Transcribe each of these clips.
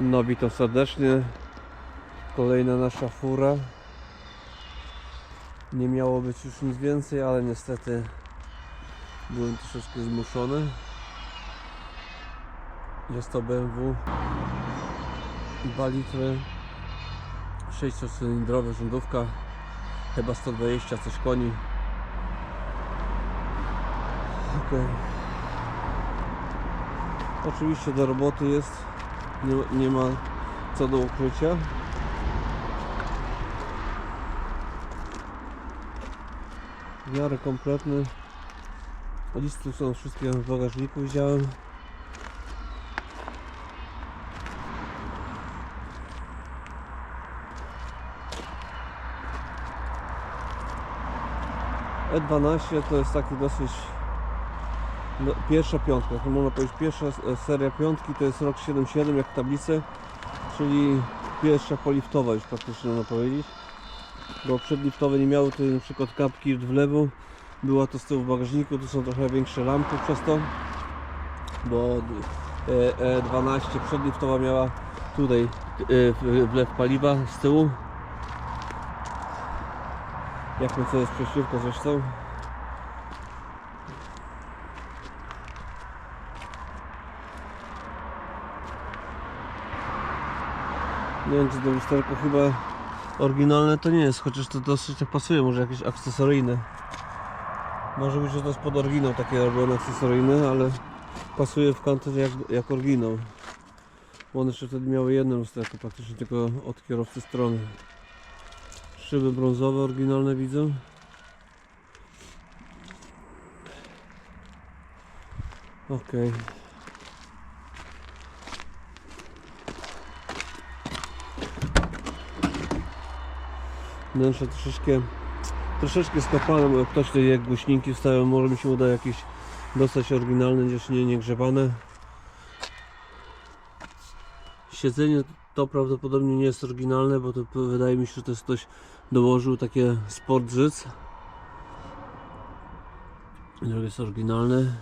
No witam serdecznie. Kolejna nasza fura. Nie miało być już nic więcej, ale niestety byłem troszeczkę zmuszony. Jest to BMW 2 litry 6-cylindrowa rządówka chyba 120 coś koni Okej. Oczywiście do roboty jest nie, nie ma co do ukrycia. W miarę kompletny. Listy są wszystkie w bagażniku widziałem E12 E to jest taki dosyć no, pierwsza piątka, to można powiedzieć pierwsza s- seria piątki to jest rok 77 jak tablice, czyli pierwsza poliftowa już praktycznie można powiedzieć. Bo przedliftowe nie miały tutaj na przykład kapki w lewo, była to z tyłu w bagażniku, tu są trochę większe lampy przez to, bo e, E12 przedliftowa miała tutaj e, wlew paliwa z tyłu. Jak co jest przesiłka zresztą. Nie wiem czy to lusterko chyba oryginalne to nie jest, chociaż to dosyć tak pasuje, może jakieś akcesoryjne. Może być, że to jest pod oryginał takie robione akcesoryjne, ale pasuje w kantę jak, jak oryginał. Bo one jeszcze wtedy miały jedno lusterko, praktycznie tylko od kierowcy strony. Szyby brązowe, oryginalne widzę. Okej. Wnętrze troszeczkę troszeczkę skopane, bo jak ktoś tutaj jak głośniki wstawiał, może mi się uda jakieś dostać oryginalne, gdzieś nie, nie grzebane. Siedzenie to prawdopodobnie nie jest oryginalne, bo to wydaje mi się, że to jest ktoś dołożył takie sportżyc. Drugie jest oryginalne.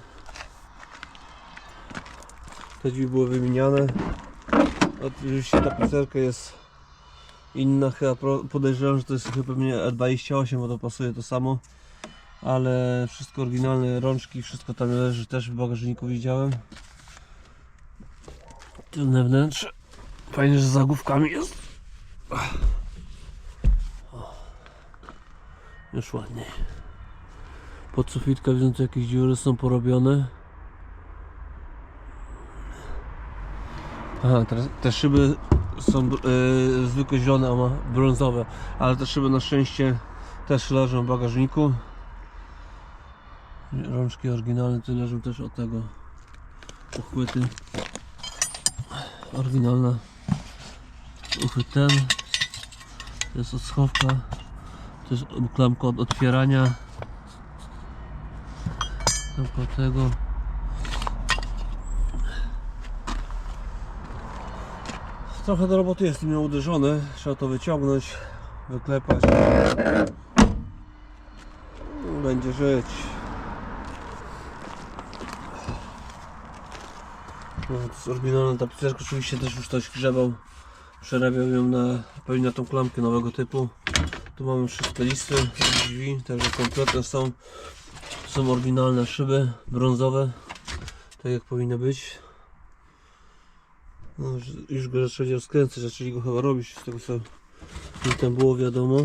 Te drzwi były wymieniane. Oczywiście tapicerka jest inna, chyba podejrzewam, że to jest chyba pewnie E28, bo to pasuje to samo. Ale wszystko oryginalne, rączki, wszystko tam leży też w bagażniku widziałem. Tylne wnętrze. Fajnie, że z zagłówkami jest. Już ładniej. Pod sufitka widzę, tu jakieś dziury są porobione. Aha, teraz te szyby są e, zwykłe zielone, a ma brązowe, ale te szyby na szczęście też leżą w bagażniku. Rączki oryginalne tu leżą też od tego uchwyty. Oryginalna uchwyt ten. To jest od schowka. To jest klamka od otwierania. Klamka od tego. Trochę do roboty jest tym uderzone. Trzeba to wyciągnąć, wyklepać. Będzie żyć. No, to. Oczywiście też już ktoś grzebał. Przerabiał ją na, pewnie na tą klamkę nowego typu. Tu mamy wszystkie listy drzwi, także kompletne są. Są oryginalne szyby brązowe. Tak jak powinno być. No, już- go zaczęli rozkręcać, zaczęli go chyba robić, z tego co mi tam było wiadomo.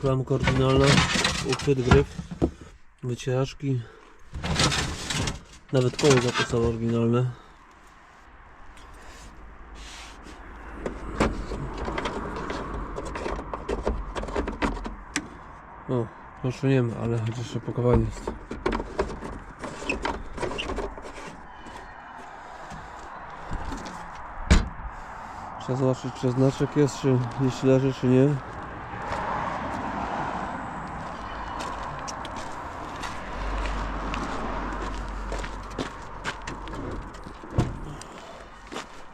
Klamka oryginalna, uchwyt, gryf, wycieraczki. Nawet koło zapasowe oryginalne. O, proszę nie ma, ale chociaż jeszcze pakowanie jest. Trzeba zobaczyć czy znaczek jest, czy jeśli leży, czy nie.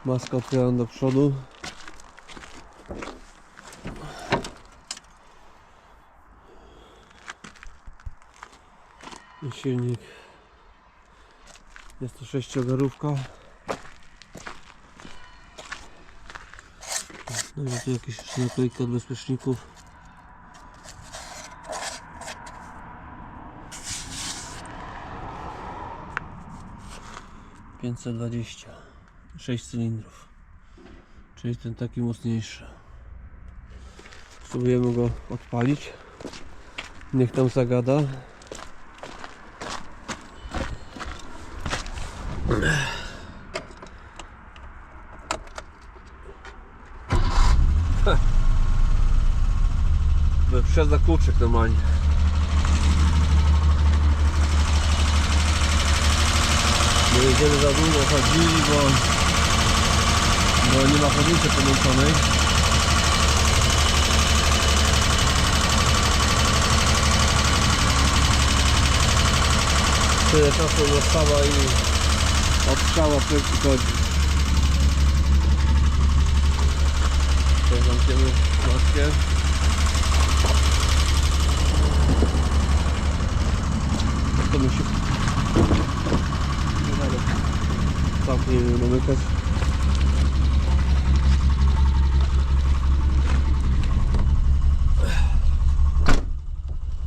Maska otwieram do przodu. I silnik. Jest to sześciogarówka. No i tu jakieś jeszcze naklejki od bezpieczników. Pięćset dwadzieścia. Sześć cylindrów. Czyli ten taki mocniejszy. Spróbujemy go odpalić. Niech tam zagada Wyprzedza kluczyk normalnie. Nie będziemy za długo chodzili, bo, bo nie ma chodnicy podłączonej. Tyle czasu została i odstrzała pyk chodzi. Teraz zamkniemy maskę. To musi całkiem nie wiem domykać.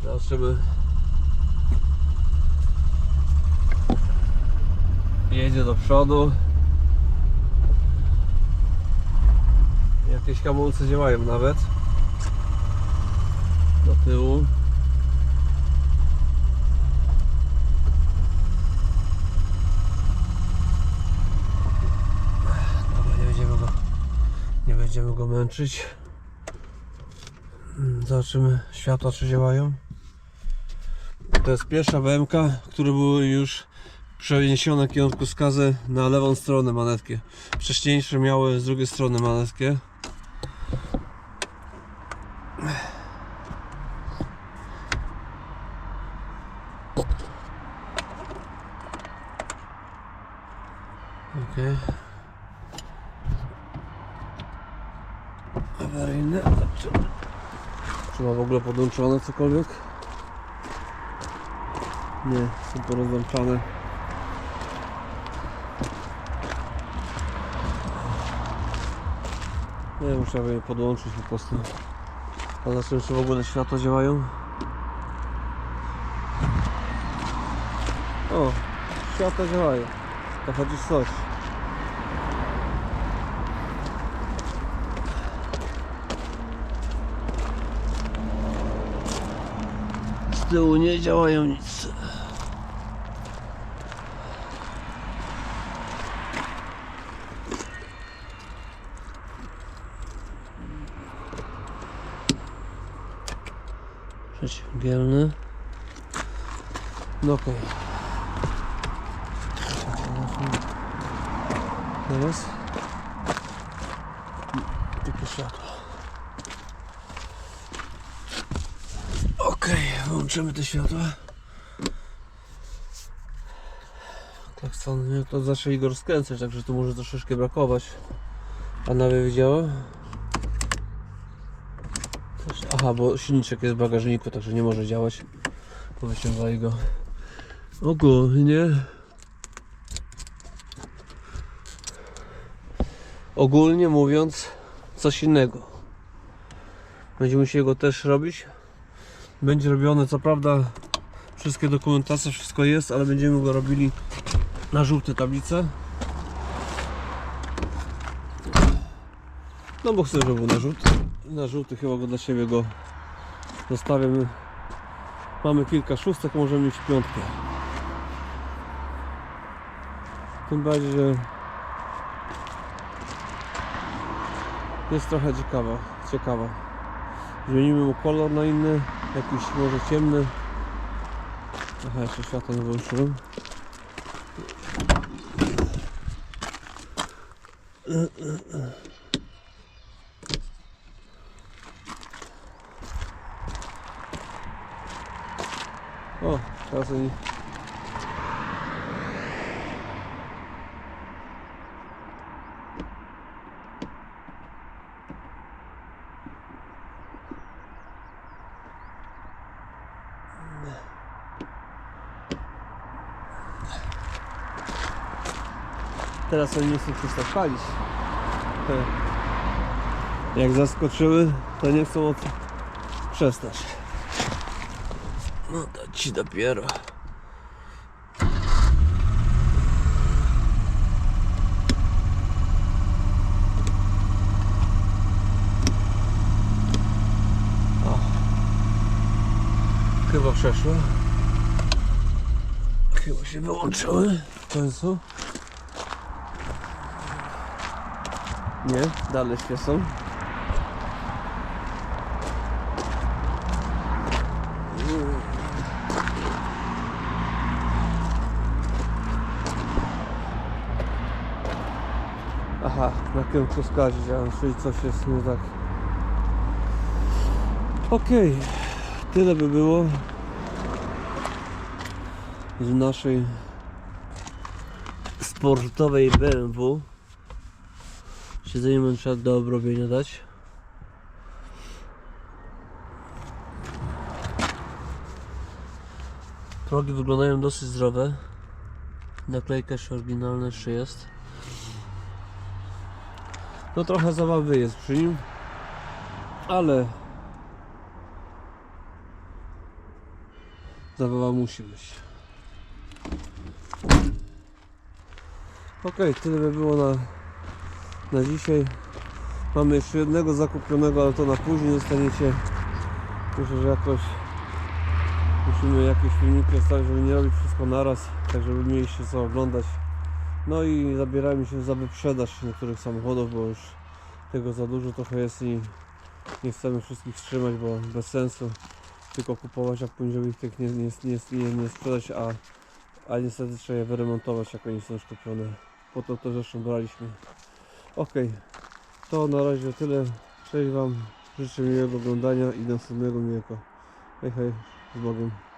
Zobaczymy. Jedzie do przodu. Jakieś hamulce działają nawet. Do tyłu. Dobra, nie będziemy go, nie będziemy go męczyć. Mm, Zobaczymy światła czy działają. To jest pierwsza BMK, które były już przeniesione kierunkowskazy na lewą stronę manetki. Wcześniejsze miały z drugiej strony manetkę. Okej. Awaryjne. Czy ma w ogóle podłączone cokolwiek? Nie, są porozłączane. Nie, muszę je podłączyć po prostu. A zobaczymy, czy w ogóle światła działają. O, światła działają. To chociaż coś. Tyłu nie działają nic. Przeciwgielny. No okej. Teraz tylko światło. Okej, włączymy te światła. Klakson, jak to zaczęli go rozkręcać, także tu może troszeczkę brakować. A wiedziała? Coś- Aha, bo silniczek jest w bagażniku, także nie może działać. Wyciągaj go. Ogólnie. Ogólnie mówiąc, coś innego. Będziemy musieli go też robić. Będzie robione, co prawda, wszystkie dokumentacje, wszystko jest, ale będziemy go robili na żółte tablice. No bo chcę, żeby był na żółty. Na żółty chyba go dla siebie go zostawiamy. Mamy kilka szóstek, możemy mieć piątkę. Tym bardziej, że jest trochę ciekawa, ciekawa. Zmienimy mu kolor na inny, jakiś może ciemny. Aha, jeszcze światło nie włączyłem. O, teraz oni... Teraz oni nie chcą przestać palić. Jak zaskoczyły, to nie chcą od... przestać. No to ci dopiero. O. Chyba przeszło. Chyba się wyłączyły w końcu. Nie, dalej świecą. Aha, na kierunkowskazie działam, czyli coś jest nie tak. Okej, tyle by było z naszej sportowej BMW. Siedzenie mam trzeba do obrobienia dać. Progi wyglądają dosyć zdrowe. Naklejka jeszcze oryginalna jeszcze jest. No trochę zabawy jest przy nim, ale zabawa musi być. Ok, tyle by było na, na dzisiaj. Mamy jeszcze jednego zakupionego, ale to na później dostaniecie. Myślę, że jakoś musimy jakieś filmiki ustawić, żeby nie robić wszystko naraz, tak żeby mieliście co oglądać. No i zabieramy się za wyprzedaż niektórych samochodów, bo już tego za dużo trochę jest i nie chcemy wszystkich trzymać, bo bez sensu tylko kupować, a później żeby ich tych nie, nie, nie, nie, nie sprzedać, a, a niestety trzeba je wyremontować, jak oni są już kupione. Po to to zresztą braliśmy. Ok, to na razie tyle. Cześć Wam, życzę miłego oglądania i następnego miłego. Hej hej, z Bogiem.